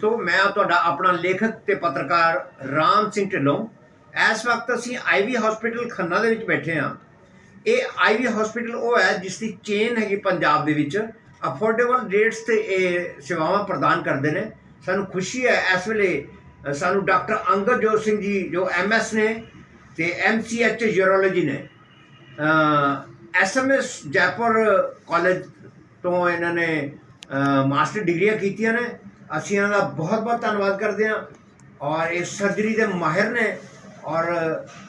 ਤੋਂ ਮੈਂ ਤੁਹਾਡਾ ਆਪਣਾ ਲੇਖਕ ਤੇ ਪੱਤਰਕਾਰ ਰਾਮ ਸਿੰਘ ਢਿੱਲੋਂ। ਇਸ ਵਕਤ ਅਸੀਂ ਆਈਵੀ ਹਸਪੀਟਲ ਖੰਨਾ ਦੇ ਵਿੱਚ ਬੈਠੇ ਹਾਂ। ਇਹ ਆਈਵੀ ਹਸਪੀਟਲ ਉਹ ਹੈ ਜਿਸ ਦੀ ਚੇਨ ਹੈਗੀ ਪੰਜਾਬ ਦੇ ਵਿੱਚ। ਅਫੋਰਡੇਬਲ ਰੇਟਸ ਤੇ ਇਹ ਸੇਵਾਵਾਂ ਪ੍ਰਦਾਨ ਕਰਦੇ ਨੇ। ਸਾਨੂੰ ਖੁਸ਼ੀ ਹੈ ਇਸ ਵੇਲੇ ਸਾਨੂੰ ਡਾਕਟਰ ਅੰਗਦ ਜੋਤ ਸਿੰਘ ਜੀ, ਜੋ ਐਮਐਸ ਨੇ ਤੇ ਐਮਸੀਐਚ ਯੂਰੋਲੋਜੀ ਨੇ। ਐਸਐਮਐਸ ਜੈਪੁਰ ਕਾਲਜ ਤੋਂ ਇਹਨਾਂ ਨੇ ਮਾਸਟਰ ਡਿਗਰੀਆਂ ਕੀਤੀਆਂ ਨੇ। ਅਸੀਂ ਇਹਨਾਂ ਦਾ ਬਹੁਤ ਬਹੁਤ ਧੰਨਵਾਦ ਕਰਦੇ ਹਾਂ ਔਰ ਇਹ ਸਰਜਰੀ ਦੇ ਮਾਹਿਰ ਨੇ ਔਰ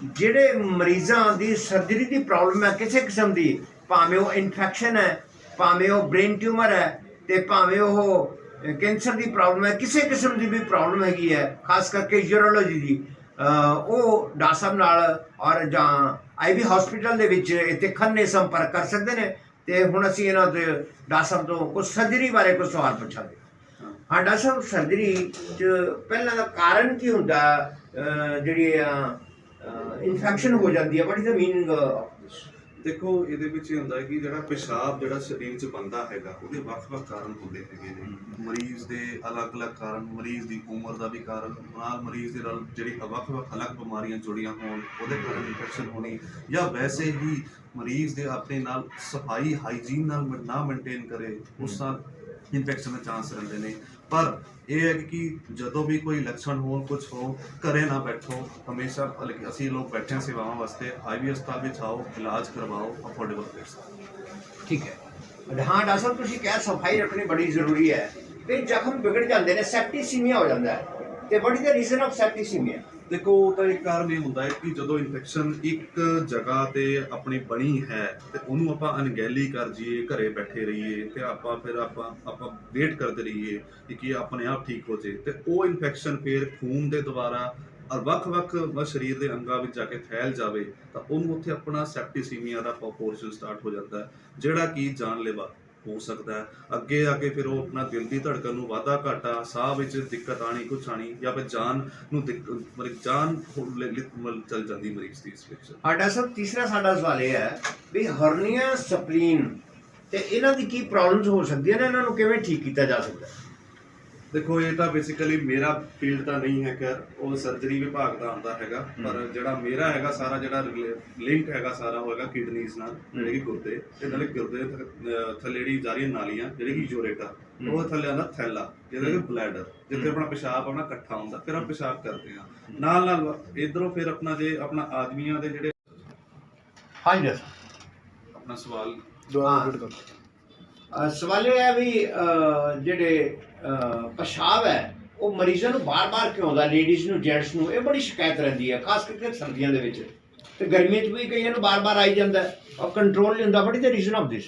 ਜਿਹੜੇ ਮਰੀਜ਼ਾਂ ਦੀ ਸਰਜਰੀ ਦੀ ਪ੍ਰੋਬਲਮ ਹੈ ਕਿਸੇ ਕਿਸਮ ਦੀ, ਭਾਵੇਂ ਉਹ ਇਨਫੈਕਸ਼ਨ ਹੈ, ਭਾਵੇਂ ਉਹ ਬ੍ਰੇਨ ਟਿਊਮਰ ਹੈ ਤੇ ਭਾਵੇਂ ਉਹ ਕੈਂਸਰ ਦੀ ਪ੍ਰੋਬਲਮ ਹੈ, ਕਿਸੇ ਕਿਸਮ ਦੀ ਵੀ ਪ੍ਰੋਬਲਮ ਹੈਗੀ ਹੈ, ਖਾਸ ਕਰਕੇ ਯੂਰੋਲੋਜੀ ਦੀ ਉਹ ਡਾਕਟਰ ਸਾਹਿਬ ਨਾਲ ਔਰ ਜਾਂ ਆਈਵੀ ਹਸਪੀਟਲ ਦੇ ਵਿੱਚ ਇੱਥੇ ਖੰਨੇ ਸੰਪਰਕ ਕਰ ਸਕਦੇ ਨੇ ਤੇ ਹੁਣ ਅਸੀਂ ਇਹਨਾਂ ਦੇ ਡਾਕਟਰ ਸਾਹਿਬ ਤੋਂ ਕੁਝ ਸਰਜਰੀ ਬਾਰੇ ਕੁਝ ਸਵਾਲ ਪੁੱਛਾਂਗੇ। ਹਾਂ ਡਾਕਟਰ ਸਾਹਿਬ ਸਰਜਰੀ ਚ ਪਹਿਲਾਂ ਦਾ ਕਾਰਨ ਕੀ ਹੁੰਦਾ ਜਿਹੜੀ ਇਨਫੈਕਸ਼ਨ ਹੋ ਜਾਂਦੀ ਹੈ ਵਾਟ ਇਜ਼ ਦ ਮੀਨਿੰਗ ਦੇਖੋ, ਇਹਦੇ ਵਿੱਚ ਇਹ ਹੁੰਦਾ ਕਿ ਜਿਹੜਾ ਪਿਸ਼ਾਬ ਜਿਹੜਾ ਸਰੀਰ 'ਚ ਬੰਦਾ ਹੈਗਾ, ਉਹਦੇ ਵੱਖ-ਵੱਖ ਕਾਰਨ ਹੁੰਦੇ ਹੈਗੇ ਨੇ। ਮਰੀਜ਼ ਦੇ ਅਲੱਗ-ਅਲੱਗ ਕਾਰਨ, ਮਰੀਜ਼ ਦੀ ਉਮਰ ਦਾ ਵੀ ਕਾਰਨ, ਨਾਲ ਮਰੀਜ਼ ਦੇ ਨਾਲ ਜਿਹੜੀ ਵੱਖ-ਵੱਖ ਅਲੱਗ ਬਿਮਾਰੀਆਂ ਜੁੜੀਆਂ ਹੋਣ, ਉਹਦੇ ਕਾਰਨ ਇਨਫੈਕਸ਼ਨ ਹੋਣੀ, ਜਾਂ ਵੈਸੇ ਹੀ ਮਰੀਜ਼ ਦੇ ਆਪਣੇ ਨਾਲ ਸਫ਼ਾਈ ਹਾਈਜੀਨ ਨਾਲ ਨਾ ਮੇਨਟੇਨ ਕਰੇ, ਉਸ ਨਾਲ ਇਨਫੈਕਸ਼ਨ ਦੇ ਚਾਂਸ ਰਹਿੰਦੇ ਨੇ। ਪਰ ਇਹ ਹੈ ਕਿ ਜਦੋਂ ਵੀ ਕੋਈ ਲੱਛਣ ਹੋਣ ਕੁਝ ਹੋ ਘਰੇ ਨਾ ਬੈਠੋ, ਹਮੇਸ਼ਾ ਅਸੀਂ ਲੋਕ ਬੈਠੇ ਹਾਂ ਸੇਵਾਵਾਂ ਵਾਸਤੇ, ਆਈਵੀ ਹਸਪਤਾਲ ਵਿੱਚ ਆਓ, ਇਲਾਜ ਕਰਵਾਓ ਅਫੋਰਡੇਬਲ ਰੇਟਸ ਠੀਕ ਹੈ। ਹਾਂ, ਡਾਕਟਰ ਸਾਹਿਬ, ਤੁਸੀਂ ਕਿਹਾ ਸਫ਼ਾਈ ਰੱਖਣੀ ਬੜੀ ਜ਼ਰੂਰੀ ਹੈ। ਤੇ ਜ਼ਖਮ ਵਿਗੜ ਜਾਂਦੇ ਨੇ ਸੈਪਟੀਸੀਮੀਆ ਹੋ ਜਾਂਦਾ ਹੈ। ਤੇ what is the reason of septicemia ਦੇਖੋ, ਉਹ ਤਾਂ ਇੱਕ ਕਾਰਨ ਇਹ ਹੁੰਦਾ ਹੈ ਕਿ ਜਦੋਂ ਇਨਫੈਕਸ਼ਨ ਇੱਕ ਜਗ੍ਹਾ ਤੇ ਆਪਣੀ ਬਣੀ ਹੈ, ਤੇ ਉਹਨੂੰ ਆਪਾਂ ਅਣਗਹਿਲੀ ਕਰ ਜੀਏ ਘਰੇ ਬੈਠੇ ਰਹੀਏ, ਤੇ ਆਪਾਂ ਫਿਰ ਆਪਾਂ ਆਪਾਂ ਵੇਟ ਕਰਦੇ ਰਹੀਏ ਕਿ ਕੀ ਆਪਣੇ ਆਪ ਠੀਕ ਹੋ ਜੇ ਤੇ ਉਹ ਇਨਫੈਕਸ਼ਨ ਫਿਰ ਖੂਨ ਦੇ ਦੁਆਰਾ ਔਰ ਵੱਖ-ਵੱਖ ਸਰੀਰ ਦੇ ਅੰਗਾਂ ਵਿੱਚ ਜਾ ਕੇ ਫੈਲ ਜਾਵੇ, ਤਾਂ ਉਹਨੂੰ ਉੱਥੇ ਆਪਣਾ ਸੈਪਟੀਸੀਮੀਆ ਦਾ ਪੋਰਸ਼ਨ ਸਟਾਰਟ ਹੋ ਜਾਂਦਾ ਜਿਹੜਾ ਕਿ ਜਾਨਲੇਵਾ। ਹੋ ਸਕਦਾ ਹੈ। ਅੱਗੇ ਫਿਰ ਉਹ ਆਪਣਾ ਦਿਲ ਦੀ ਧੜਕਣ ਨੂੰ ਵਾਧਾ ਘਾਟਾ, ਸਾਹ ਵਿੱਚ ਦਿੱਕਤ ਆਣੀ ਕੁਛ ਆਣੀ ਜਾਂ ਫਿਰ ਜਾਨ ਨੂੰ ਮਤਲਬ ਜਾਨ ਚਲ ਜਾਂਦੀ ਮਰੀਜ਼ ਦੀ ਇਸ ਵਿੱਚ। ਹਾਂ ਡਾਕਟਰ ਤੀਸਰਾ ਸਾਡਾ ਸਵਾਲ ਇਹ ਹੈ ਵੀ ਹਰਨੀਆ, ਸਪਲੀਨ ਤੇ ਇਹਨਾਂ ਦੀ ਕੀ ਪ੍ਰੋਬਲਮਸ ਹੋ ਸਕਦੀਆਂ ਨੇ? ਇਹਨਾਂ ਨੂੰ ਕਿਵੇਂ ਠੀਕ ਕੀਤਾ ਜਾ ਸਕਦਾ ਹੈ? ਦੇਖੋ ਇਹ ਤਾਂ ਬੇਸਿਕਲੀ ਮੇਰਾ ਫੀਲਡ ਤਾਂ ਨਹੀਂ ਹੈ ਖੈਰ ਉਹ ਸਰਜਰੀ ਵਿਭਾਗ ਦਾ ਆਉਂਦਾ ਹੈਗਾ ਪਰ ਜਿਹੜਾ ਮੇਰਾ ਹੈਗਾ ਸਾਰਾ ਜਿਹੜਾ ਲਿੰਕ ਹੈਗਾ ਸਾਰਾ ਹੋਏਗਾ ਕਿਡਨੀਜ਼ ਨਾਲ ਜਿਹੜੇ ਕਿ ਗੁਰਦੇ ਤੇ ਨਾਲੇ ਗੁਰਦੇ ਥ- ਅਹ ਥੱਲੇ ਜਿਹੜੀ ਜਾ ਰਹੀਆਂ ਨਾਲੀਆਂ ਜਿਹੜੇ ਕਿ ਯੂਰੇਟਾ ਉਹ ਥੱਲੇ ਆਉਂਦਾ ਥੈਲਾ ਜਿਹੜਾ ਕਿ ਬਲੈਡਰ ਜਿੱਥੇ ਆਪਣਾ ਪਿਸ਼ਾਬ ਆਪਣਾ ਇਕੱਠਾ ਹੁੰਦਾ ਫਿਰ ਆਪਾਂ ਪਿਸ਼ਾਬ ਕਰਦੇ ਹਾਂ। ਨਾਲ ਨਾਲ ਇਧਰੋਂ ਫਿਰ ਆਪਣਾ ਜੇ ਆਪਣਾ ਆਦਮੀਆਂ ਦੇ ਜਿਹੜੇ ਹਾਂਜੀ ਡਾਕਟਰ ਆਪਣਾ ਸਵਾਲ। ਅਹ ਸਵਾਲ ਇਹ ਹੈ ਵੀ ਜਿਹੜੇ ਪਿਸ਼ਾਬ ਹੈ ਉਹ ਮਰੀਜ਼ਾਂ ਨੂੰ ਬਾਰ-ਬਾਰ ਕਿਉਂ ਆਉਂਦਾ ਲੇਡੀਜ਼ ਨੂੰ ਜੈਂਟਸ ਨੂੰ ਇਹ ਬੜੀ ਸ਼ਿਕਾਇਤ ਰਹਿੰਦੀ ਹੈ ਖਾਸ ਕਰਕੇ ਸਰਦੀਆਂ ਦੇ ਵਿੱਚ। ਤੇ ਗਰਮੀਆਂ 'ਚ ਵੀ ਕਈਆਂ ਨੂੰ ਬਾਰ-ਬਾਰ ਆਈ ਜਾਂਦਾ ਹੈ ਔਰ ਕੰਟਰੋਲ ਨਹੀਂ ਹੁੰਦਾ is the reason of this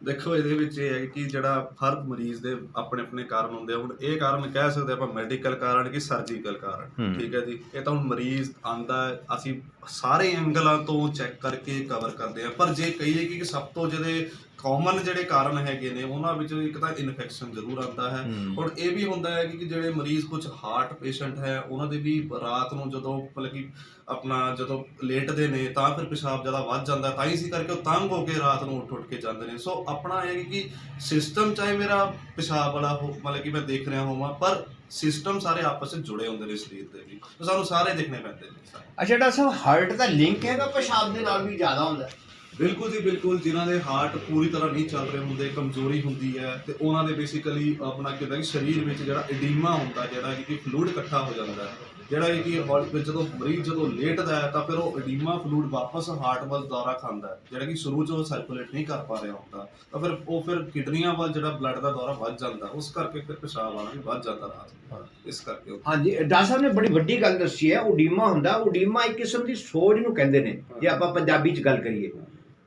ਦੇਖੋ ਇਹਦੇ ਵਿੱਚ ਇਹ ਹੈ ਕਿ ਜਿਹੜਾ ਹਰ ਮਰੀਜ਼ ਦੇ ਆਪਣੇ ਆਪਣੇ ਕਾਰਨ ਹੁੰਦੇ ਆ। ਹੁਣ ਇਹ ਕਾਰਨ ਕਹਿ ਸਕਦੇ ਆਪਾਂ ਮੈਡੀਕਲ ਕਾਰਨ ਕਿ ਸਰਜੀਕਲ ਕਾਰਨ। ਠੀਕ ਹੈ ਜੀ? ਇਹ ਤਾਂ ਹੁਣ ਮਰੀਜ਼ ਆਂਦਾ ਅਸੀਂ ਸਾਰੇ ਐਂਗਲਾਂ ਤੋਂ ਚੈੱਕ ਕਰਕੇ ਕਵਰ ਕਰਦੇ ਆ। ਪਰ ਜੇ ਕਹੀਏ ਕਿ ਸਭ ਤੋਂ ਜਿਹੜੇ ਕਾਮਨ ਜਿਹੜੇ ਕਾਰਨ ਹੈਗੇ ਨੇ ਉਹਨਾਂ ਵਿੱਚ ਇੱਕ ਤਾਂ ਇਨਫੈਕਸ਼ਨ ਜ਼ਰੂਰ ਆਉਂਦਾ ਹੈ। ਹੁਣ ਇਹ ਵੀ ਹੁੰਦਾ ਹੈ ਕਿ ਜਿਹੜੇ ਮਰੀਜ਼ ਕੁਝ ਹਾਰਟ ਪੇਸ਼ੈਂਟ ਹੈ ਉਹਨਾਂ ਦੇ ਵੀ ਰਾਤ ਨੂੰ ਜਦੋਂ ਮਤਲਬ ਕਿ ਆਪਣਾ ਜਦੋਂ ਲੇਟਦੇ ਨੇ ਤਾਂ ਫਿਰ ਪਿਸ਼ਾਬ ਜ਼ਿਆਦਾ ਵੱਧ ਜਾਂਦਾ ਤਾਂ ਹੀ ਸੀ ਕਰਕੇ ਉਹ ਤੰਗ ਹੋ ਕੇ ਰਾਤ ਨੂੰ ਉੱਠ ਉੱਠ ਕੇ ਜਾਂਦੇ ਨੇ। ਸੋ ਆਪਣਾ ਇਹ ਹੈ ਕਿ ਸਿਸਟਮ ਚਾਹੇ ਮੇਰਾ ਪਿਸ਼ਾਬ ਵਾਲਾ ਹੋ ਮਤਲਬ ਕਿ ਮੈਂ ਦੇਖ ਰਿਹਾ ਹੋਵਾਂ ਪਰ ਸਿਸਟਮ ਸਾਰੇ ਆਪਸ ਵਿੱਚ ਜੁੜੇ ਹੁੰਦੇ ਨੇ ਸਰੀਰ ਦੇ ਵੀ। ਸਾਨੂੰ ਸਾਰੇ ਦੇਖਣੇ ਪੈਂਦੇ ਨੇ। ਅੱਛਾ ਡਾਕਟਰ ਸਾਹਿਬ ਹਾਰਟ ਦਾ ਲਿੰਕ ਹੈਗਾ? ਪਿਸ਼ਾਬ ਦੇ ਨਾਲ ਵੀ ਜ਼ਿਆਦਾ ਹੁੰਦਾ ਹੈ? ਬਿਲਕੁਲ ਜੀ ਬਿਲਕੁਲ। ਜਿਨ੍ਹਾਂ ਦੇ ਹਾਰਟ ਪੂਰੀ ਤਰ੍ਹਾਂ ਨਹੀਂ ਚੱਲ ਰਹੇ ਹੁੰਦੇ ਕਮਜ਼ੋਰੀ ਹੁੰਦੀ ਹੈ ਤੇ ਉਹਨਾਂ ਦੇ ਬੇਸਿਕਲੀ ਆਪਣਾ ਕਿਦਾਂ ਕਿ ਸਰੀਰ ਵਿੱਚ ਜਿਹੜਾ ਐਡੀਮਾ ਹੁੰਦਾ ਜਿਹੜਾ ਕਿ ਫਲੂਇਡ ਇਕੱਠਾ ਹੋ ਜਾਂਦਾ ਹੈ ਜਿਹੜਾ ਕਿ ਹਾਰਟ ਵਿੱਚ ਜਦੋਂ ਮਰੀਜ਼ ਜਦੋਂ ਲੇਟਦਾ ਹੈ ਤਾਂ ਫਿਰ ਉਹ ਐਡੀਮਾ ਫਲੂਇਡ ਵਾਪਸ ਹਾਰਟ ਵੱਲ ਦੌਰਾ ਖਾਂਦਾ ਹੈ ਜਿਹੜਾ ਕਿ ਸ਼ੁਰੂ 'ਚ ਉਹ ਸਰਕੂਲੇਟ ਨਹੀਂ ਕਰ ਪਾ ਰਿਹਾ ਹੁੰਦਾ ਤਾਂ ਫਿਰ ਉਹ ਫਿਰ ਕਿਡਨੀਆਂ ਵੱਲ ਜਿਹੜਾ ਬਲੱਡ ਦਾ ਦੌਰਾ ਵੱਧ ਜਾਂਦਾ ਉਸ ਕਰਕੇ ਫਿਰ ਪਿਸ਼ਾਬ ਆਉਣਾ ਵੀ ਵੱਧ ਜਾਂਦਾ ਰਾਤ ਇਸ ਕਰਕੇ ਹਾਂਜੀ ਡਾਕਟਰ ਸਾਹਿਬ ਨੇ ਬੜੀ ਵੱਡੀ ਗੱਲ ਦੱਸੀ ਹੈ ਉਡੀਮਾ ਹੁੰਦਾ ਉਡੀਮਾ ਇੱਕ ਕਿਸਮ ਦੀ ਸੋਜ ਨੂੰ ਕਹਿੰਦੇ ਨੇ ਜੇ ਆਪਾਂ ਪੰਜਾਬੀ 'ਚ ਗੱਲ ਕਰੀਏ।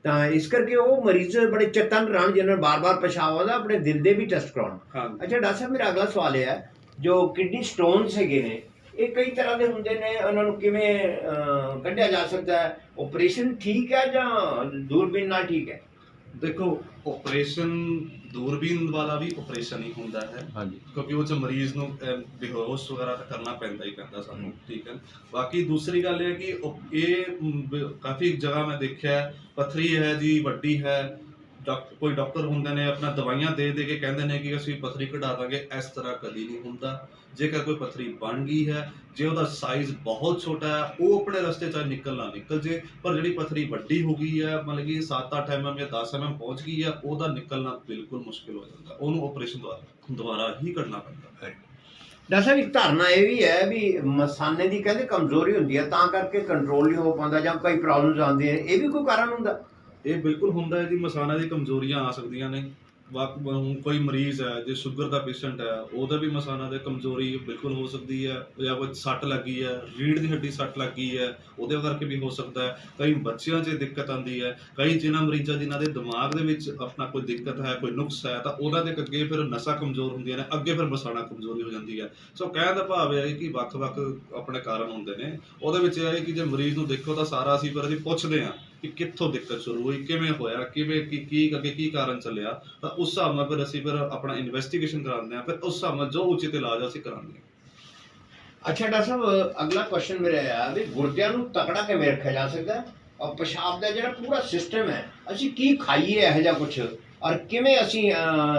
ਤਾਂ ਇਸ ਕਰਕੇ ਉਹ ਮਰੀਜ਼ ਬੜੇ ਚੇਤਨ ਰਹਿਣ ਜਿਹਨਾਂ ਬਾਰ-ਬਾਰ ਪਿਸ਼ਾਬ ਆਉਂਦਾ ਆਪਣੇ ਦਿਲ ਦੇ ਵੀ ਟੈਸਟ ਕਰਾਉਣ। ਅੱਛਾ ਡਾਕਟਰ ਸਾਹਿਬ ਮੇਰਾ ਅਗਲਾ ਸਵਾਲ ਇਹ ਹੈ ਜੋ ਕਿਡਨੀ ਸਟੋਨਸ ਹੈਗੇ ਨੇ ਇਹ ਕਈ ਤਰ੍ਹਾਂ ਦੇ ਹੁੰਦੇ ਨੇ ਉਹਨਾਂ ਨੂੰ ਕਿਵੇਂ ਕੱਢਿਆ ਜਾ ਸਕਦਾ ਹੈ? ਆਪਰੇਸ਼ਨ ਠੀਕ ਹੈ ਜਾਂ ਦੂਰਬੀਨ ਨਾਲ ਠੀਕ ਹੈ? ਦੇਖੋ ਆਪਰੇਸ਼ਨ ਦੂਰਬੀਨ ਵਾਲਾ ਵੀ ਆਪਰੇਸ਼ਨ ਹੀ ਹੁੰਦਾ ਹੈ। ਹਾਂਜੀ। ਕਿਉਂਕਿ ਉਹ ਚ ਮਰੀਜ਼ ਨੂੰ ਅਹ, ਬੇਹੋਸ਼ ਵਗੈਰਾ ਤਾਂ ਕਰਨਾ ਪੈਂਦਾ ਹੀ ਪੈਂਦਾ ਸਾਨੂੰ ਠੀਕ ਹੈ। ਬਾਕੀ ਦੂਸਰੀ ਗੱਲ ਇਹ ਹੈ ਕਿ ਉਹ- ਇਹ ਮ, ਬ- ਕਾਫੀ ਜਗ੍ਹਾ ਮੈਂ ਦੇਖਿਆ ਹੈ, ਪੱਥਰੀ ਹੈ ਜੀ ਵੱਡੀ ਹੈ। ਡਾਕ- ਕੋਈ ਡਾਕਟਰ ਹੁੰਦੇ ਨੇ ਆਪਣਾ ਦਵਾਈਆਂ ਦੇ ਦੇ ਕੇ ਕਹਿੰਦੇ ਨੇ ਕਿ ਅਸੀਂ ਪਥਰੀ ਕਢਾ ਦਾਂਗੇ ਇਸ ਤਰ੍ਹਾਂ ਕਦੀ ਨਹੀਂ ਹੁੰਦਾ। ਜੇਕਰ ਕੋਈ ਪਥਰੀ ਬਣ ਗਈ ਹੈ ਜੇ ਉਹਦਾ ਸਾਈਜ਼ ਬਹੁਤ ਛੋਟਾ ਹੈ ਉਹ ਆਪਣੇ ਰਸਤੇ 'ਚ ਨਿਕਲ ਨਾ ਨਿਕਲ ਜੇ। ਪਰ ਜਿਹੜੀ ਪਥਰੀ ਵੱਡੀ ਹੋ ਗਈ ਹੈ ਮਤਲਬ ਕਿ 7-8 ਐਮਐਮ ਜਾਂ 10 ਐਮਐਮ ਪਹੁੰਚ ਗਈ ਹੈ ਉਹਦਾ ਨਿਕਲਣਾ ਬਿਲਕੁਲ ਮੁਸ਼ਕਿਲ ਹੋ ਜਾਂਦਾ। ਉਹਨੂੰ ਆਪਰੇਸ਼ਨ ਦੁਆਰਾ ਦੁਬਾਰਾ ਹੀ ਕਰਨਾ ਪੈਂਦਾ। ਹੈ ਡਾਕਟਰ ਸਾਹਿਬ ਇੱਕ ਧਾਰਨਾ ਇਹ ਵੀ ਹੈ ਵੀ ਮਸਾਨੇ ਦੀ ਕਹਿੰਦੇ ਕਮਜ਼ੋਰੀ ਹੁੰਦੀ ਹੈ ਤਾਂ ਕਰਕੇ ਕੰਟਰੋਲ ਨਹੀਂ ਹੋ ਪਾਉਂਦਾ ਜਾਂ ਕਈ ਪ੍ਰੋਬਲਮਸ ਆਉਂਦੀਆਂ ਨੇ। ਇਹ ਵੀ ਕੋਈ ਕਾਰਨ ਹੁੰਦਾ? ਇਹ ਬਿਲਕੁਲ ਹੁੰਦਾ ਹੈ ਜੀ ਮਸਾਨਾ ਦੀ ਕਮਜ਼ੋਰੀਆਂ ਆ ਸਕਦੀਆਂ ਨੇ। ਵਾਕ- ਕੋਈ ਮਰੀਜ਼ ਹੈ, ਜੇ ਸ਼ੂਗਰ ਦਾ ਪੇਸ਼ੈਂਟ ਹੈ, ਉਹਦਾ ਵੀ ਮਸਾਨਾ ਦੇ ਕਮਜ਼ੋਰੀ ਬਿਲਕੁਲ ਹੋ ਸਕਦੀ ਹੈ ਜਾਂ ਕੋਈ ਸੱਟ ਲੱਗੀ ਹੈ ਰੀੜ ਦੀ ਹੱਡੀ ਸੱਟ ਲੱਗੀ ਹੈ, ਉਹਦੇ ਕਰਕੇ ਵੀ ਹੋ ਸਕਦਾ ਹੈ। ਕਈ ਬੱਚਿਆਂ 'ਚ ਦਿੱਕਤ ਆਉਂਦੀ ਹੈ, ਕਈ ਜਿਨ੍ਹਾਂ ਮਰੀਜ਼ਾਂ ਜਿਨ੍ਹਾਂ ਦੇ ਦਿਮਾਗ ਦੇ ਵਿੱਚ ਆਪਣਾ ਕੋਈ ਦਿੱਕਤ ਹੈ, ਕੋਈ ਨੁਕਸ ਹੈ, ਤਾਂ ਉਹਨਾਂ ਦੇ ਅੱਗੇ ਫਿਰ ਨਸਾਂ ਕਮਜ਼ੋਰ ਹੁੰਦੀਆਂ ਨੇ, ਅੱਗੇ ਫਿਰ ਮਸਾਨਾ ਕਮਜ਼ੋਰੀ ਹੋ ਜਾਂਦੀ ਹੈ। ਸੋ ਕਹਿਣ ਦਾ ਭਾਵ ਇਹ ਹੈ ਕਿ ਵੱਖ-ਵੱਖ ਆਪਣੇ ਕਾਰਨ ਹੁੰਦੇ ਨੇ। ਉਹਦੇ ਵਿੱਚ ਇਹ ਹੈ ਕਿ ਜੇ ਮਰੀਜ਼ ਨੂੰ ਦੇਖੋ ਤਾਂ ਸਾਰਾ ਅਸੀਂ ਫਿਰ ਅਸੀਂ ਪੁੱਛਦੇ ਹਾਂ। ਕਿ ਕਿੱਥੋਂ ਦਿੱਕਤ ਸ਼ੁਰੂ ਹੋਈ ਕਿਵੇਂ ਹੋਇਆ ਕਿਵੇਂ ਕੀ ਕੀ ਅੱਗੇ ਕੀ ਕਾਰਨ ਚੱਲਿਆ ਤਾਂ ਉਸ ਹਿਸਾਬ ਨਾਲ ਫਿਰ ਅਸੀਂ ਫਿਰ ਆਪਣਾ ਇਨਵੈਸਟੀਗੇਸ਼ਨ ਕਰਾਉਂਦੇ ਹਾਂ ਫਿਰ ਉਸ ਹਿਸਾਬ ਨਾਲ ਜੋ ਉਚਿਤ ਇਲਾਜ ਆ ਅਸੀਂ ਕਰਾਉਂਦੇ ਹਾਂ ਅੱਛਾ ਡਾਕਟਰ ਸਾਹਿਬ ਅਗਲਾ ਕੁਐਸਚਨ ਮੇਰਾ ਆ ਵੀ ਗੁਰਦਿਆਂ ਨੂੰ ਤਕੜਾ ਕਿਵੇਂ ਰੱਖਿਆ ਜਾ ਸਕਦਾ? ਔਰ ਪਿਸ਼ਾਬ ਦਾ ਜਿਹੜਾ ਪੂਰਾ ਸਿਸਟਮ ਹੈ ਅਸੀਂ ਕੀ ਖਾਈਏ ਇਹੋ ਜਿਹਾ ਕੁਝ ਔਰ ਕਿਵੇਂ ਅਸੀਂ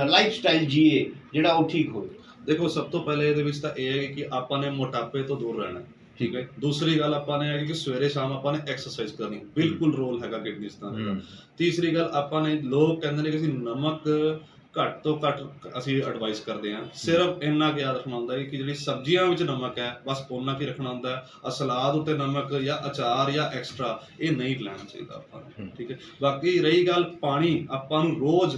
ਲਾਈਫ ਸਟਾਈਲ ਜੀਏ ਜਿਹੜਾ ਉਹ ਠੀਕ ਹੋਵੇ ਦੇਖੋ ਸਭ ਤੋਂ ਪਹਿਲੇ ਇਹਦੇ ਵਿੱਚ ਤਾਂ ਇਹ ਹੈ ਕਿ ਆਪਾਂ ਨੇ ਮੋਟਾਪੇ ਤੋਂ ਦੂਰ ਰਹਿਣਾ ਹੈ। ਠੀਕ ਹੈ ਦੂਸਰੀ ਗੱਲ ਆਪਾਂ ਨੇ ਹੈ ਕਿ ਸਵੇਰੇ ਸ਼ਾਮ ਆਪਾਂ ਨੇ ਐਕਸਰਸਾਈਜ਼ ਕਰਨੀ। ਬਿਲਕੁਲ ਰੋਲ ਹੈਗਾ ਕਿਡਨੀਸ ਦਾ। ਤੀਸਰੀ ਗੱਲ ਆਪਾਂ ਨੇ ਲੋਕ ਕਹਿੰਦੇ ਨੇ ਕਿ ਅਸੀਂ ਨਮਕ ਘੱਟ ਤੋਂ ਘੱਟ ਅਸੀਂ ਐਡਵਾਈਸ ਕਰਦੇ ਹਾਂ। ਸਿਰਫ ਇੰਨਾ ਕੁ ਯਾਦ ਰੱਖਣਾ ਹੁੰਦਾ ਹੈ ਕਿ ਜਿਹੜੀ ਸਬਜ਼ੀਆਂ ਵਿੱਚ ਨਮਕ ਹੈ ਬਸ ਉਹਨਾਂ ਕੀ ਰੱਖਣਾ ਹੁੰਦਾ ਹੈ। ਆ ਸਲਾਦ ਉੱਤੇ ਨਮਕ ਜਾਂ ਅਚਾਰ ਜਾਂ ਐਕਸਟਰਾ ਇਹ ਨਹੀਂ ਲੈਣਾ ਚਾਹੀਦਾ ਆਪਾਂ ਨੂੰ ਠੀਕ ਹੈ। ਬਾਕੀ ਰਹੀ ਗੱਲ ਪਾਣੀ ਆਪਾਂ ਨੂੰ ਰੋਜ਼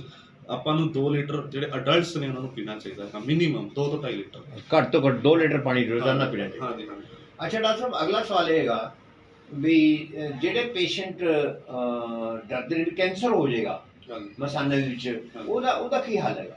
ਆਪਾਂ ਨੂੰ 2 ਲੀਟਰ ਜਿਹੜੇ ਅਡਲਟਸ ਨੇ ਉਹਨਾਂ ਨੂੰ ਪੀਣਾ ਚਾਹੀਦਾ ਹੈ ਮਿਨੀਮਮ 2 ਤੋਂ 2.5 ਲੀਟਰ। ਘੱਟ ਤੋਂ ਘੱਟ 2 ਲੀਟਰ ਪਾਣੀ ਰੋਜ਼ਾਨਾ ਪੀਣਾ ਚਾਹੀਦਾ। ਹਾਂਜੀ ਹਾਂਜੀ। ਅੱਛਾ ਡਾਕਟਰ ਸਾਹਿਬ ਅਗਲਾ ਸਵਾਲ ਇਹ ਹੈਗਾ ਵੀ ਅਹ, ਜਿਹੜੇ ਪੇਸ਼ੈਂਟ ਡਰਦੇ ਨੇ ਕੈਂਸਰ ਹੋ ਜਾਏਗਾ ਹਾਂਜੀ ਮਸਾਨੇ ਦੇ ਵਿੱਚ ਉਹਦਾ ਉਹਦਾ ਕੀ ਹਾਲ ਹੈਗਾ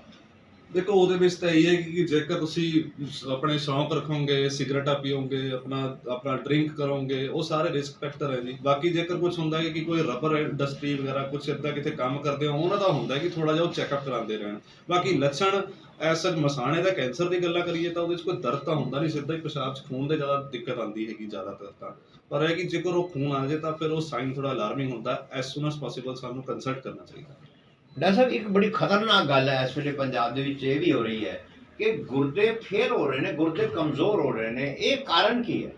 ਦੇਖੋ, ਉਹਦੇ ਵਿੱਚ ਤਾਂ ਇਹ ਹੈ ਕਿ ਜੇਕਰ ਤੁਸੀਂ ਆਪਣੇ ਸ਼ੌਂਕ ਰੱਖੋਗੇ ਸਿਗਰਟਾਂ ਪੀਓਗੇ, ਆਪਣਾ ਆਪਣਾ ਡਰਿੰਕ ਕਰੋਗੇ, ਉਹ ਸਾਰੇ ਰਿਸਕ ਫੈਕਟਰ ਹੈ ਜੀ। ਬਾਕੀ ਜੇਕਰ ਕੁਝ ਹੁੰਦਾ ਹੈ ਕਿ ਕੋਈ ਰਬਰ ਇੰਡਸਟਰੀ ਵਗੈਰਾ ਕੁਝ ਇਦਾਂ ਕਿਤੇ ਕੰਮ ਕਰਦੇ ਹੋ ਉਹਨਾਂ ਦਾ ਹੁੰਦਾ ਕਿ ਥੋੜਾ ਜਿਹਾ ਉਹ ਚੈੱਕਅਪ ਕਰਾਉਂਦੇ ਰਹਿਣ। ਬਾਕੀ ਲੱਛਣ ਐਸਾ ਮਸਾਣੇ ਦਾ ਕੈਂਸਰ ਦੀ ਗੱਲਾਂ ਕਰੀਏ ਤਾਂ ਉਹਦੇ ਵਿੱਚ ਕੋਈ ਦਰਦ ਤਾਂ ਹੁੰਦਾ ਨਹੀਂ, ਸਿੱਧਾ ਹੀ ਪਿਸ਼ਾਬ 'ਚ ਖੂਨ ਦੇ ਜ਼ਿਆਦਾ ਦਿੱਕਤ ਆਉਂਦੀ ਹੈਗੀ ਜ਼ਿਆਦਾਤਰ ਤਾਂ। ਪਰ ਇਹ ਕਿ ਜੇਕਰ ਉਹ ਖੂਨ ਆ ਜਾਏ ਤਾਂ ਫਿਰ ਉਹ ਸਾਈਨ ਥੋੜਾ ਅਲਾਰਮਿੰਗ ਹੁੰਦਾ ਐਸ ਸੂਨ ਐਸ ਪੋਸੀਬਲ ਸਾਨੂੰ ਕੰਸਲਟ ਕਰਨਾ ਚਾਹੀਦਾ। ਡਾਕਟਰ ਸਾਹਿਬ, ਇੱਕ ਬੜੀ ਖਤਰਨਾਕ ਗੱਲ ਹੈ ਇਸ ਵੇਲੇ ਪੰਜਾਬ ਦੇ ਵਿੱਚ ਇਹ ਵੀ ਹੋ ਰਹੀ ਹੈ ਕਿ ਗੁਰਦੇ ਫੇਲ ਹੋ ਰਹੇ ਨੇ, ਗੁਰਦੇ ਕਮਜ਼ੋਰ ਹੋ ਰਹੇ ਨੇ। ਇਹ ਕਾਰਨ ਕੀ ਹੈ?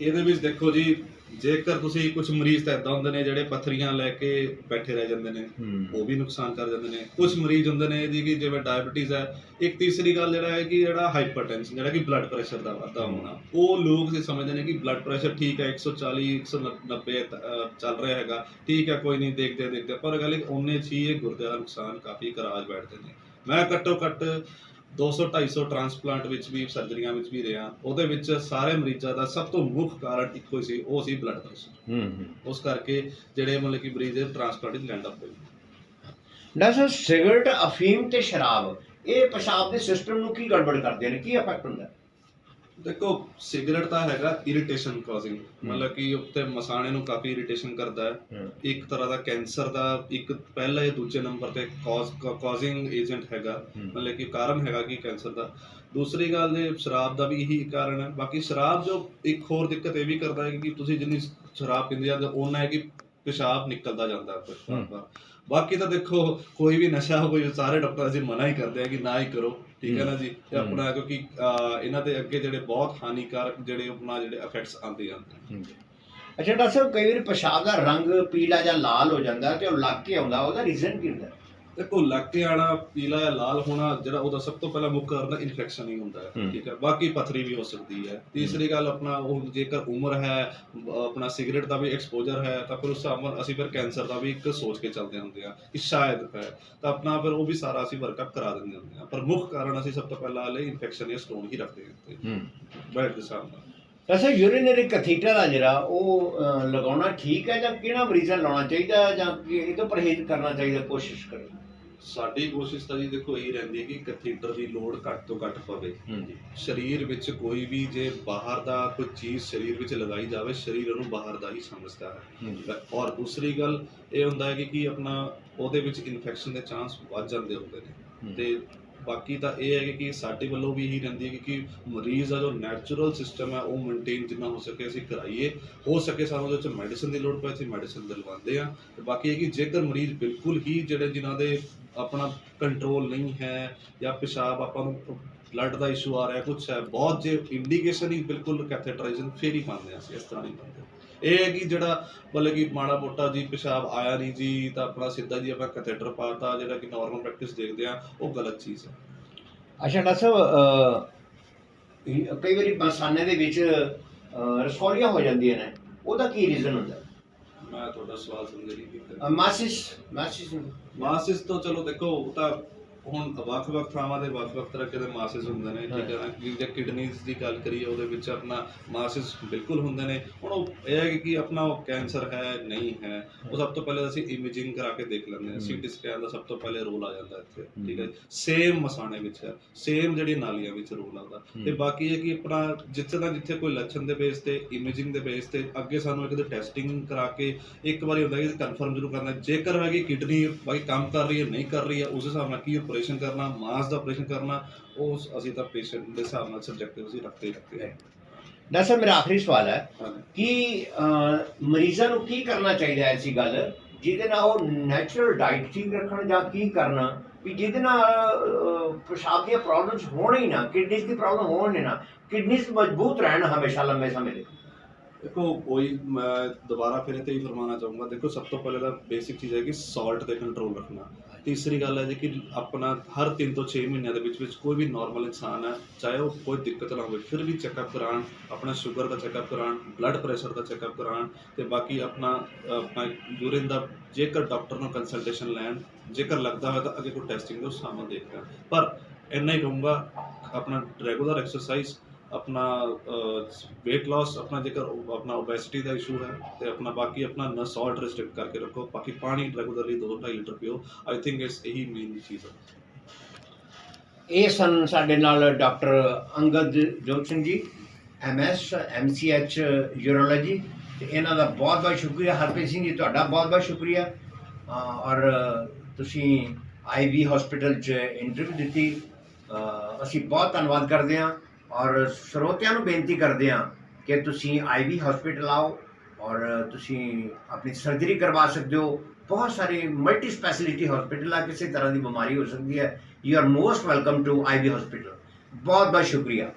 ਇਹਦੇ ਵਿੱਚ ਦੇਖੋ ਜੀ ਜੇਕਰ ਤੁਸੀਂ ਕੁਝ ਮਰੀਜ਼ ਤਾਂ ਇਦਾਂ ਹੁੰਦੇ ਨੇ ਜਿਹੜੇ ਪੱਥਰੀਆਂ ਲੈ ਕੇ ਬੈਠੇ ਰਹਿ ਜਾਂਦੇ ਨੇ ਉਹ ਵੀ ਨੁਕਸਾਨ ਕਰ ਜਾਂਦੇ ਨੇ। ਕੁਝ ਮਰੀਜ਼ ਹੁੰਦੇ ਨੇ ਜੀ ਕਿ ਜਿਵੇਂ ਡਾਇਬੀਟੀਜ਼ ਹੈ ਇੱਕ ਤੀਸਰੀ ਗੱਲ ਜਿਹੜਾ ਹੈ ਕਿ ਜਿਹੜਾ ਹਾਈਪਰਟੈਂਸ਼ਨ ਜਿਹੜਾ ਕਿ ਬਲੱਡ ਪ੍ਰੈਸ਼ਰ ਦਾ ਵਾਧਾ ਹੋਣਾ ਉਹ ਲੋਕ ਇਹ ਸਮਝਦੇ ਨੇ ਕਿ ਬਲੱਡ ਪ੍ਰੈਸ਼ਰ ਠੀਕ ਹੈ 140 190 ਅਹ, ਚੱਲ ਰਿਹਾ ਹੈਗਾ ਠੀਕ ਹੈ ਕੋਈ ਨਹੀਂ ਦੇਖਦੇ ਦੇਖਦੇ ਪਰ ਗੱਲ ਇਹ ਉਹਨੇ ਚ ਇਹ ਗੁਰਦੇ ਦਾ ਨੁਕਸਾਨ ਕਾਫੀ ਕਰਾਜ ਬੈਠਦੇ ਨੇ। ਮੈਂ ਘੱਟੋ ਘੱਟ 200 250 ਟ੍ਰਾਂਸਪਲਾਂਟ ਵਿੱਚ ਵੀ ਸਰਜਰੀਆਂ ਵਿੱਚ ਵੀ ਰਿਹਾ। ਉਹਦੇ ਵਿੱਚ ਸਾਰੇ ਮਰੀਜ਼ਾਂ ਦਾ ਸਭ ਤੋਂ ਮੁੱਖ ਕਾਰਨ ਇੱਕੋ ਹੀ ਸੀ ਉਹ ਸੀ ਬਲੱਡ ਪ੍ਰੈਸ਼ਰ ਹੂੰ ਹੂੰ। ਉਸ ਕਰਕੇ ਜਿਹੜੇ ਮਤਲਬ ਕਿ ਮਰੀਜ਼ ਟ੍ਰਾਂਸਪਲਾਂਟ ਵਿੱਚ ਲੈਂਡ ਅਪ ਹੋਏ ਡਾਕਟਰ ਸਾਹਿਬ ਸਿਗਰਟ ਅਫੀਮ ਤੇ ਸ਼ਰਾਬ ਇਹ ਪਿਸ਼ਾਬ ਦੇ ਸਿਸਟਮ ਨੂੰ ਕੀ ਗੜਬੜ ਕਰਦੇ ਨੇ? ਕੀ ਇਫੈਕਟ ਹੁੰਦਾ? ਦੇਖੋ ਸਿਗਰਟ ਤਾਂ ਹੈਗਾ ਇਰੀਟੇਸ਼ਨ ਕਾਜ਼ਿੰਗ ਮਤਲਬ ਕਿ ਉੱਤੇ ਮਸਾਣੇ ਨੂੰ ਕਾਫੀ ਇਰੀਟੇਸ਼ਨ ਕਰਦਾ ਹੈ। ਇੱਕ ਤਰ੍ਹਾਂ ਦਾ ਕੈਂਸਰ ਦਾ ਇੱਕ ਪਹਿਲਾ ਜਾਂ ਦੂਜੇ ਨੰਬਰ ਤੇ ਕਾਜ਼ ਕਾਜ਼ਿੰਗ ਏਜੰਟ ਹੈਗਾ। ਮਤਲਬ ਕਿ ਕਾਰਨ ਹੈਗਾ ਕਿ ਕੈਂਸਰ ਦਾ। ਦੂਸਰੀ ਗੱਲ ਜੇ ਸ਼ਰਾਬ ਦਾ ਵੀ ਇਹੀ ਕਾਰਨ ਹੈ। ਬਾਕੀ ਸ਼ਰਾਬ ਜੋ ਇੱਕ ਹੋਰ ਦਿੱਕਤ ਇਹ ਵੀ ਕਰਦਾ ਹੈ ਕਿ ਤੁਸੀਂ ਜਿੰਨੀ ਸ਼ਰਾਬ ਪੀਂਦੇ ਆ ਉਹਨਾਂ ਹੈ ਕਿ ਪਿਸ਼ਾਬ ਨਿਕਲਦਾ ਜਾਂਦਾ ਹੈ। ਬਾਕੀ ਤਾਂ ਦੇਖੋ ਕੋਈ ਵੀ ਨਸ਼ਾ ਹੋ ਕੋਈ ਸਾਰੇ ਡਾਕਟਰ ਅਸੀਂ ਮਨਾ ਹੀ ਕਰਦੇ ਆ ਕਿ ਨਾ ਹੀ ਕਰੋ ਠੀਕ ਹੈ ਨਾ ਜੀ ਤੇ। ਆਪਣਾ ਕਿਉਂਕਿ ਇਹਨਾਂ ਦੇ ਅੱਗੇ ਜਿਹੜੇ ਬਹੁਤ ਹਾਨੀਕਾਰਕ ਜਿਹੜੇ ਆਪਣਾ ਜਿਹੜੇ ਇਫੈਕਟਸ ਆਉਂਦੇ ਆ ਅੱਛਾ ਡਾਕਟਰ ਸਾਹਿਬ ਕਈ ਵਾਰ ਪਿਸ਼ਾਬ ਦਾ ਰੰਗ ਪੀਲਾ ਜਾਂ ਲਾਲ ਹੋ ਜਾਂਦਾ ਤੇ ਉਹ ਲੱਗ ਕੇ ਆਉਂਦਾ ਉਹਦਾ ਰੀਜ਼ਨ ਕੀ ਹੁੰਦਾ ਹੈ? ਦੇਖੋ ਲੱਗ ਕੇ ਆਣਾ ਪੀਲਾ ਜਾਂ ਲਾਲ ਹੋਣਾ ਜਿਹੜਾ ਉਹਦਾ ਸਭ ਤੋਂ ਪਹਿਲਾ ਮੁੱਖ ਕਾਰਨ ਇਨਫੈਕਸ਼ਨ ਹੀ ਹੁੰਦਾ ਹੈ। ਠੀਕ ਹੈ। ਬਾਕੀ ਪਥਰੀ ਵੀ ਹੋ ਸਕਦੀ ਹੈ। ਤੀਸਰੀ ਗੱਲ ਆਪਣਾ ਉਹ ਜੇਕਰ ਉਮਰ ਹੈ ਆਪਣਾ ਸਿਗਰਟ ਦਾ ਵੀ ਐਕਸਪੋਜ਼ਰ ਹੈ ਤਾਂ ਫਿਰ ਉਸ ਹਿਸਾਬ ਨਾਲ ਅਸੀਂ ਫਿਰ ਕੈਂਸਰ ਦਾ ਵੀ ਇੱਕ ਸੋਚ ਕੇ ਚੱਲਦੇ ਹੁੰਦੇ ਆ ਕਿ ਸ਼ਾਇਦ ਹੈ। ਤਾਂ ਆਪਣਾ ਫਿਰ ਉਹ ਵੀ ਸਾਰਾ ਅਸੀਂ ਵਰਕਅਪ ਕਰਾ ਦਿੰਦੇ ਹੁੰਦੇ ਆ ਪਰ ਮੁੱਖ ਕਾਰਨ ਅਸੀਂ ਸਭ ਤੋਂ ਪਹਿਲਾਂ ਲਈ ਇਨਫੈਕਸ਼ਨ ਜਾਂ ਸਟੋਨ ਹੀ ਰੱਖਦੇ ਹਾਂ ਤੇ ਬੈਡ ਦੇ ਡਾਕਟਰ ਸਾਹਿਬ ਯੂਰੀਨਰੀ ਕੈਥੀਟਰ ਆ ਜਿਹੜਾ ਉਹ ਲਗਾਉਣਾ ਠੀਕ ਹੈ ਜਾਂ ਕਿਹੜਾ ਮਰੀਜ਼ਾਂ ਲਾਉਣਾ ਚਾਹੀਦਾ ਹੈ ਜਾਂ ਇਹ ਤੋਂ ਪਰਹੇਜ਼ ਕਰਨਾ ਚਾਹੀਦਾ ਕੋਸ਼ਿਸ਼ ਕਰੇ। ਸਾਡੀ ਕੋਸ਼ਿਸ਼ ਤਾਂ ਜੀ ਦੇਖੋ ਇਹੀ ਰਹਿੰਦੀ ਹੈ ਕਿ ਕੈਥੀਟਰ ਦੀ ਲੋਡ ਘੱਟ ਤੋਂ ਘੱਟ ਪਵੇ। ਹਾਂਜੀ। ਸਰੀਰ ਵਿੱਚ ਕੋਈ ਵੀ ਜੇ ਬਾਹਰ ਦਾ ਕੋਈ ਚੀਜ਼ ਸਰੀਰ ਵਿੱਚ ਲਗਾਈ ਜਾਵੇ ਸਰੀਰ ਉਹਨੂੰ ਬਾਹਰ ਦਾ ਹੀ ਸਮਝਦਾ ਹੈ। ਔਰ ਦੂਸਰੀ ਗੱਲ ਇਹ ਹੁੰਦਾ ਹੈ ਕਿ ਕੀ ਆਪਣਾ ਉਹਦੇ ਵਿੱਚ ਇਨਫੈਕਸ਼ਨ ਦੇ ਚਾਂਸ ਵੱਧ ਜਾਂਦੇ ਹੁੰਦੇ ਨੇ। ਤੇ ਬਾਕੀ ਤਾਂ ਇਹ ਹੈ ਕਿ ਸਾਡੇ ਵੱਲੋਂ ਵੀ ਇਹੀ ਰਹਿੰਦੀ ਹੈ ਕਿ ਮਰੀਜ਼ ਦਾ ਜੋ ਨੈਚੁਰਲ ਸਿਸਟਮ ਹੈ ਉਹ ਮੇਨਟੇਨ ਜਿੰਨਾ ਹੋ ਸਕੇ ਅਸੀਂ ਕਰਾਈਏ। ਹੋ ਸਕੇ ਸਾਨੂੰ ਉਹਦੇ ਵਿੱਚ ਮੈਡੀਸਿਨ ਦੀ ਲੋੜ ਪਏ ਅਸੀਂ ਮੈਡੀਸਿਨ ਦਿਲਵਾਉਂਦੇ ਆ ਤੇ ਬਾਕੀ ਇਹ ਕਿ ਜੇਕਰ ਮਰੀਜ਼ ਬਿਲਕੁਲ ਹੀ ਜਿਹੜੇ ਜਿਨ੍ਹਾਂ ਦੇ ਆਪਣਾ ਕੰਟਰੋਲ ਨਹੀਂ ਹੈ ਜਾਂ ਪਿਸ਼ਾਬ ਆਪਾਂ ਨੂੰ ਬਲੱਡ ਦਾ ਇਸ਼ੂ ਆ ਰਿਹਾ ਕੁਝ ਹੈ ਬਹੁਤ ਜੇ ਇੰਡੀਕੇਸ਼ਨ ਹੀ ਬਿਲਕੁਲ ਕੈਥੇਟਰਾਈਜ਼ੇਸ਼ਨ ਫੇਰ ਹੀ ਪਾਉਂਦੇ ਹਾਂ ਅਸੀਂ ਇਸ ਤਰ੍ਹਾਂ ਨਹੀਂ ਪਾਉਂਦੇ। ਇਹ ਹੈ ਕਿ ਜਿਹੜਾ ਮਤਲਬ ਕਿ ਮਾੜਾ ਮੋਟਾ ਜੀ ਪਿਸ਼ਾਬ ਆਇਆ ਨਹੀਂ ਜੀ ਤਾਂ ਆਪਣਾ ਸਿੱਧਾ ਜੀ ਆਪਾਂ ਕੈਥੇਟਰ ਪਾਤਾ ਜਿਹੜਾ ਕਿ ਨਾਰਮਲ ਪ੍ਰੈਕਟਿਸ ਦੇਖਦੇ ਆ ਉਹ ਗਲਤ ਚੀਜ਼ ਹੈ। ਅੱਛਾ ਡਾਕਟਰ ਸਾਹਿਬ ਕਈ ਵਾਰੀ ਬਸਾਨੇ ਦੇ ਵਿੱਚ ਅਹ, ਰਸੌਲੀਆਂ ਹੋ ਜਾਂਦੀਆਂ ਨੇ ਉਹਦਾ ਕੀ ਰੀਜ਼ਨ ਹੁੰਦਾ? ਮੈਂ ਤੁਹਾਡਾ ਸਵਾਲ ਸਮਝ ਕੀਤਾ ਮਾਸਿਸ ਮਾਸਿਸ ਮਾਸਿਸ ਤੋਂ ਚਲੋ ਦੇਖੋ ਉਹ ਤਾਂ ਹੁਣ ਵੱਖ-ਵੱਖ ਥਾਵਾਂ ਦੇ ਵੱਖ-ਵੱਖ ਤਰ੍ਹਾਂ ਦੇ ਮਾਸਿਸ ਹੁੰਦੇ ਨੇ ਠੀਕ ਹੈ। ਨਾ ਕਿ ਜੇ ਕਿਡਨੀਜ਼ ਦੀ ਗੱਲ ਕਰੀਏ ਉਹਦੇ ਵਿੱਚ ਆਪਣਾ ਮਾਸਿਸ ਬਿਲਕੁਲ ਹੁੰਦੇ ਨੇ। ਹੁਣ ਉਹ ਇਹ ਹੈ ਕਿ ਆਪਣਾ ਉਹ ਕੈਂਸਰ ਹੈ ਨਹੀਂ ਹੈ ਉਹ ਸਭ ਤੋਂ ਪਹਿਲੇ ਅਸੀਂ ਇਮੇਜਿੰਗ ਕਰਾ ਕੇ ਦੇਖ ਲੈਂਦੇ ਹਾਂ। ਸੀਟੀ ਸਕੈਨ ਦਾ ਸਭ ਤੋਂ ਪਹਿਲੇ ਰੋਲ ਆ ਜਾਂਦਾ ਇੱਥੇ ਠੀਕ ਹੈ ਸੇਮ ਮਸਾਣੇ ਵਿੱਚ ਹੈ ਸੇਮ ਜਿਹੜੀ ਨਾਲੀਆਂ ਵਿੱਚ ਰੋਲ ਆਉਂਦਾ। ਤੇ ਬਾਕੀ ਇਹ ਕਿ ਆਪਣਾ ਜਿੱਥੇ ਦਾ ਜਿੱਥੇ ਕੋਈ ਲੱਛਣ ਦੇ ਬੇਸ ਤੇ ਇਮੇਜਿੰਗ ਦੇ ਬੇਸ ਤੇ ਅੱਗੇ ਸਾਨੂੰ ਇੱਕ ਦੇ ਟੈਸਟਿੰਗ ਕਰਾ ਕੇ ਇੱਕ ਵਾਰੀ ਹੁੰਦਾ ਕਿ ਕਨਫਰਮ ਜ਼ਰੂਰ ਕਰਨਾ। ਜੇਕਰ ਹੈਗੀ ਕਿਡਨੀ ਬਾਕੀ ਕੰਮ ਕਰ ਰਹੀ ਹੈ ਨਹੀਂ ਕਰ ਰਹੀ ਹੈ ਉਸ ਹਿਸਾਬ ਨਾਲ ਕੀ ਆਪਰੇਸ਼ਨ ਕਰਨਾ ਮਾਸ ਦਾ ਆਪਰੇਸ਼ਨ ਕਰਨਾ ਉਹ ਅਸੀਂ ਤਾਂ ਪੇਸ਼ੈਂਟ ਦੇ ਹਿਸਾਬ ਨਾਲ ਸਬਜੈਕਟਿਵ ਅਸੀਂ ਰੱਖਦੇ ਰੱਖਦੇ ਹਾਂ ਡਾਕਟਰ ਸਾਹਿਬ ਮੇਰਾ ਆਖਰੀ ਸਵਾਲ ਹੈ। ਕਿ ਮਰੀਜ਼ਾਂ ਨੂੰ ਕੀ ਕਰਨਾ ਚਾਹੀਦਾ ਹੈ ਐਸੀ ਗੱਲ ਜਿਹਦੇ ਨਾਲ ਉਹ ਨੈਚੁਰਲ ਡਾਈਟ ਠੀਕ ਰੱਖਣ ਜਾਂ ਕੀ ਕਰਨਾ ਵੀ ਜਿਹਦੇ ਨਾਲ ਪਿਸ਼ਾਬ ਦੀਆਂ ਪ੍ਰੋਬਲਮਸ ਹੋਣ ਹੀ ਨਾ ਕਿਡਨੀਜ਼ ਦੀ ਪ੍ਰੋਬਲਮ ਹੋਣ ਹੀ ਨਾ ਕਿਡਨੀਜ਼ ਮਜ਼ਬੂਤ ਰਹਿਣ ਹਮੇਸ਼ਾ ਲੰਬੇ ਸਮੇਂ ਲਈ ਦੇਖੋ, ਕੋਈ ਮੈਂ ਦੁਬਾਰਾ ਫਿਰ ਤੇ ਹੀ ਫਰਮਾਨਾ ਚਾਹੂੰਗਾ, ਦੇਖੋ, ਸਭ ਤੋਂ ਪਹਿਲੇ ਤਾਂ ਬੇਸਿਕ ਚੀਜ਼ ਹੈ ਕਿ ਸਾਲਟ ਤੇ ਕੰਟਰੋਲ ਰੱਖਣਾ। ਤੀਸਰੀ ਗੱਲ ਹੈ ਜੀ ਕਿ ਆਪਣਾ ਹਰ 3 ਤੋਂ 6 ਮਹੀਨਿਆਂ ਦੇ ਵਿੱਚ ਵਿੱਚ ਕੋਈ ਵੀ ਨਾਰਮਲ ਇਨਸਾਨ ਹੈ, ਚਾਹੇ ਉਹ ਕੋਈ ਦਿੱਕਤ ਨਾ ਹੋਵੇ, ਫਿਰ ਵੀ ਚੈੱਕਅਪ ਕਰਾਉਣ, ਆਪਣਾ ਸ਼ੂਗਰ ਦਾ ਚੈੱਕਅਪ ਕਰਾਉਣ ਬਲੱਡ ਪ੍ਰੈਸ਼ਰ ਦਾ ਚੈੱਕਅਪ ਕਰਾਉਣ ਤੇ ਬਾਕੀ ਆਪਣਾ ਆਪਣਾ ਯੂਰਿਨ ਦਾ ਜੇਕਰ ਡਾਕਟਰ ਨੂੰ ਕੰਸਲਟੇਸ਼ਨ ਲੈਣ, ਜੇਕਰ ਲੱਗਦਾ ਹੋਵੇ ਤਾਂ ਅੱਗੇ ਕੋਈ ਟੈਸਟਿੰਗ ਦੇ ਉਸ ਸਾਹਮਣੇ ਦੇਖ ਲੈਣ ਪਰ ਇੰਨਾ ਹੀ ਕਹੂੰਗਾ, ਆਪਣਾ ਰੈਗੂਲਰ ਐਕਸਰਸਾਈਜ਼ ਆਪਣਾ weight loss, ਆਪਣਾ ਜੇਕਰ ਆਪਣਾ obesity ਦਾ ਇਸ਼ੂ ਹੈ, ਤੇ ਆਪਣਾ ਬਾਕੀ ਆਪਣਾ ਨਾ ਸਾਲਟ ਰੈਸਟ੍ਰਿਕਟ ਕਰਕੇ ਰੱਖੋ, ਬਾਕੀ ਪਾਣੀ ਰੈਗੂਲਰਲੀ 2.5 ਲੀਟਰ ਪੀਓ। ਆਈ ਥਿੰਕ ਇਸ ਇਹੀ ਮੇਨ ਚੀਜ਼ ਹੈ। ਇਹ ਸਨ ਸਾਡੇ ਨਾਲ doctor Angad Jot Singh ji MS MCH urology ਤੇ ਇਹਨਾਂ ਦਾ ਬਹੁਤ ਬਹੁਤ ਸ਼ੁਕਰੀਆ। ਹਰਪ੍ਰੀਤ ਸਿੰਘ ਜੀ, ਤੁਹਾਡਾ ਬਹੁਤ ਬਹੁਤ ਸ਼ੁਕਰੀਆ ਔਰ ਤੁਸੀਂ ਆਈਵੀ ਹਸਪੀਟਲ 'ਚ ਇੰਟਰਵਿਊ ਦਿੱਤੀ। ਅਸੀਂ ਬਹੁਤ ਧੰਨਵਾਦ ਕਰਦੇ ਹਾਂ। ਔਰ ਸਰੋਤਿਆਂ ਨੂੰ ਬੇਨਤੀ ਕਰਦੇ ਹਾਂ ਕਿ ਤੁਸੀਂ ਆਈਵੀ ਹਸਪੀਟਲ ਆਓ ਔਰ ਤੁਸੀਂ ਆਪਣੀ ਸਰਜਰੀ ਕਰਵਾ ਸਕਦੇ ਹੋ। ਬਹੁਤ ਸਾਰੇ ਮਲਟੀ ਸਪੈਸ਼ਲਿਟੀ ਹਸਪੀਟਲ ਆ, ਕਿਸੇ ਤਰ੍ਹਾਂ ਦੀ ਬਿਮਾਰੀ ਹੋ ਸਕਦੀ ਹੈ। You are most welcome to Ivy hospital ਬਹੁਤ ਬਹੁਤ ਸ਼ੁਕਰੀਆ।